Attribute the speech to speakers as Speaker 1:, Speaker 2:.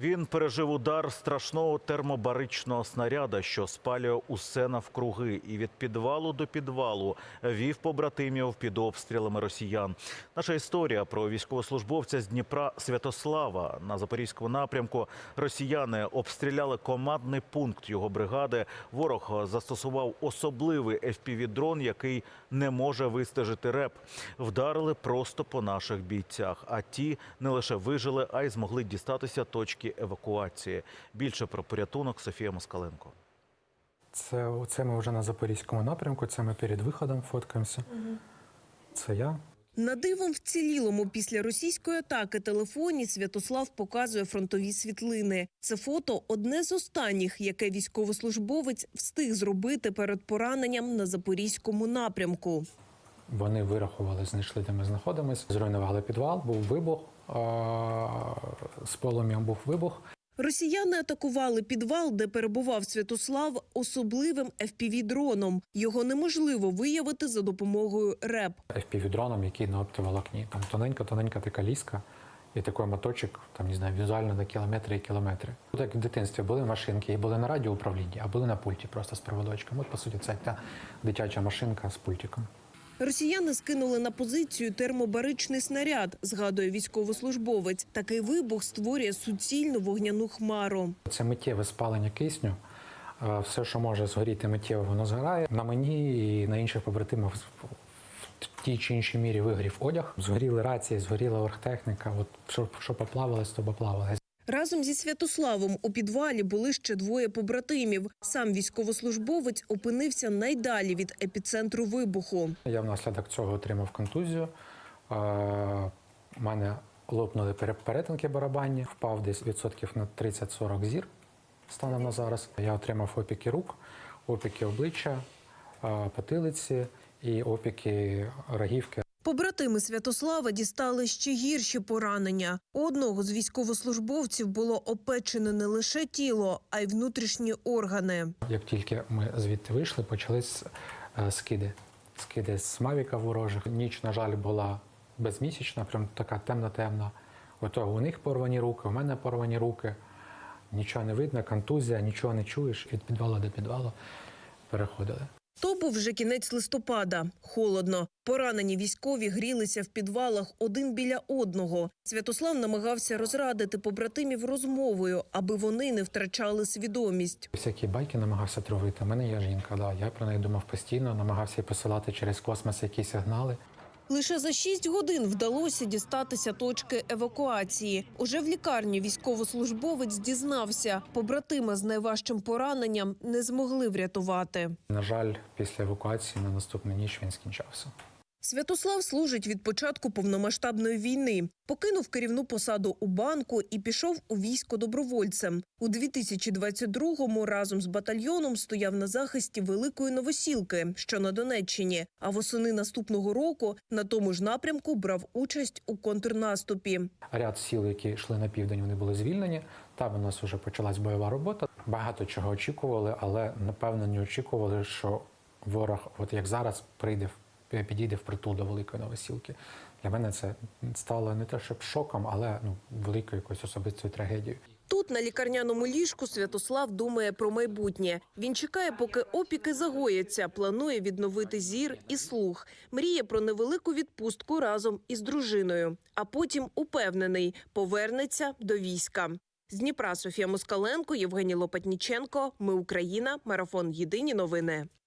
Speaker 1: Він пережив удар страшного термобаричного снаряда, що спалює усе навкруги, і від підвалу до підвалу вів побратимів під обстрілами росіян. Наша історія про військовослужбовця з Дніпра Святослава на запорізькому напрямку. Росіяни обстріляли командний пункт його бригади. Ворог застосував особливий FPV-дрон, який не може вистежити реп. Вдарили просто по наших бійцях. А ті не лише вижили, а й змогли дістатися точки евакуації. Більше про порятунок Софія Москаленко.
Speaker 2: Це, це ми вже на запорізькому напрямку, це ми перед виходом фоткаємося. Це я.
Speaker 3: На дивом вцілілому після російської атаки телефоні Святослав показує фронтові світлини. Це фото одне з останніх, яке військовослужбовець встиг зробити перед пораненням на запорізькому напрямку.
Speaker 2: Вони вирахували, знайшли, де ми знаходимося. Зруйнували підвал, був вибух. З полум'ям був вибух.
Speaker 3: Росіяни атакували підвал, де перебував Святослав, особливим FPV-дроном. Його неможливо виявити за допомогою РЕП.
Speaker 2: FPV-дроном, який на оптоволокні. Там тоненька-тоненька така ліска і такий моточок, там не знаю, візуально на кілометри і кілометри. Тут як в дитинстві були машинки, і були на радіоуправлінні, а були на пульті просто з проводочком. От, по суті, це та дитяча машинка з пультиком.
Speaker 3: Росіяни скинули на позицію термобаричний снаряд, згадує військовослужбовець. Такий вибух створює суцільну вогняну хмару.
Speaker 2: Це миттєве спалення кисню. Е, Все, що може згоріти миттєво, воно згорає. На мені і на інших побратимах в- тій чи іншій мірі вигорів одяг. Згоріли рації, згоріла оргтехніка. От що, що поплавилось, то поплавилось.
Speaker 3: Разом зі Святославом у підвалі були ще двоє побратимів. Сам військовослужбовець опинився найдалі від епіцентру вибуху.
Speaker 2: Я внаслідок цього отримав контузію. У мене лопнули пере- перетинки барабанні, впав десь відсотків на 30-40 зір станом на зараз. Я отримав опіки рук, опіки обличчя, потилиці і опіки рогівки.
Speaker 3: Побратими Святослава дістали ще гірші поранення. У одного з військовослужбовців було опечене не лише тіло, а й внутрішні органи.
Speaker 2: Як тільки ми звідти вийшли, почались е, скиди. Скиди з мавіка ворожих. Ніч, на жаль, була безмісячна, прям така темна-темна. Ото у них порвані руки, у мене порвані руки. Нічого не видно, контузія, нічого не чуєш. Від підвалу до підвалу переходили.
Speaker 3: То був вже кінець листопада. Холодно. Поранені військові грілися в підвалах один біля одного. Святослав намагався розрадити побратимів розмовою, аби вони не втрачали свідомість.
Speaker 2: Всякі байки намагався травити. У мене є жінка, да. я про неї думав постійно, намагався їй посилати через космос якісь сигнали.
Speaker 3: Лише за шість годин вдалося дістатися точки евакуації. Уже в лікарні військовослужбовець дізнався, побратима з найважчим пораненням не змогли врятувати.
Speaker 2: На жаль, після евакуації на наступну ніч він скінчався.
Speaker 3: Святослав служить від початку повномасштабної війни. Покинув керівну посаду у банку і пішов у військо добровольцем. У 2022-му разом з батальйоном стояв на захисті Великої Новосілки, що на Донеччині. А восени наступного року на тому ж напрямку брав участь у контрнаступі.
Speaker 2: Ряд сіл, які йшли на південь, вони були звільнені. Там у нас вже почалась бойова робота. Багато чого очікували, але напевно не очікували, що ворог, от як зараз, прийде в- підійде в притул до великої новосілки. Для мене це стало не те, щоб шоком, але ну великою якоюсь особистою трагедією.
Speaker 3: Тут на лікарняному ліжку Святослав думає про майбутнє. Він чекає, поки опіки загояться. Планує відновити зір і слух. Мріє про невелику відпустку разом із дружиною. А потім упевнений, повернеться до війська. З Дніпра Софія Москаленко, Євгеній Лопатніченко. Ми Україна. Марафон Єдині новини.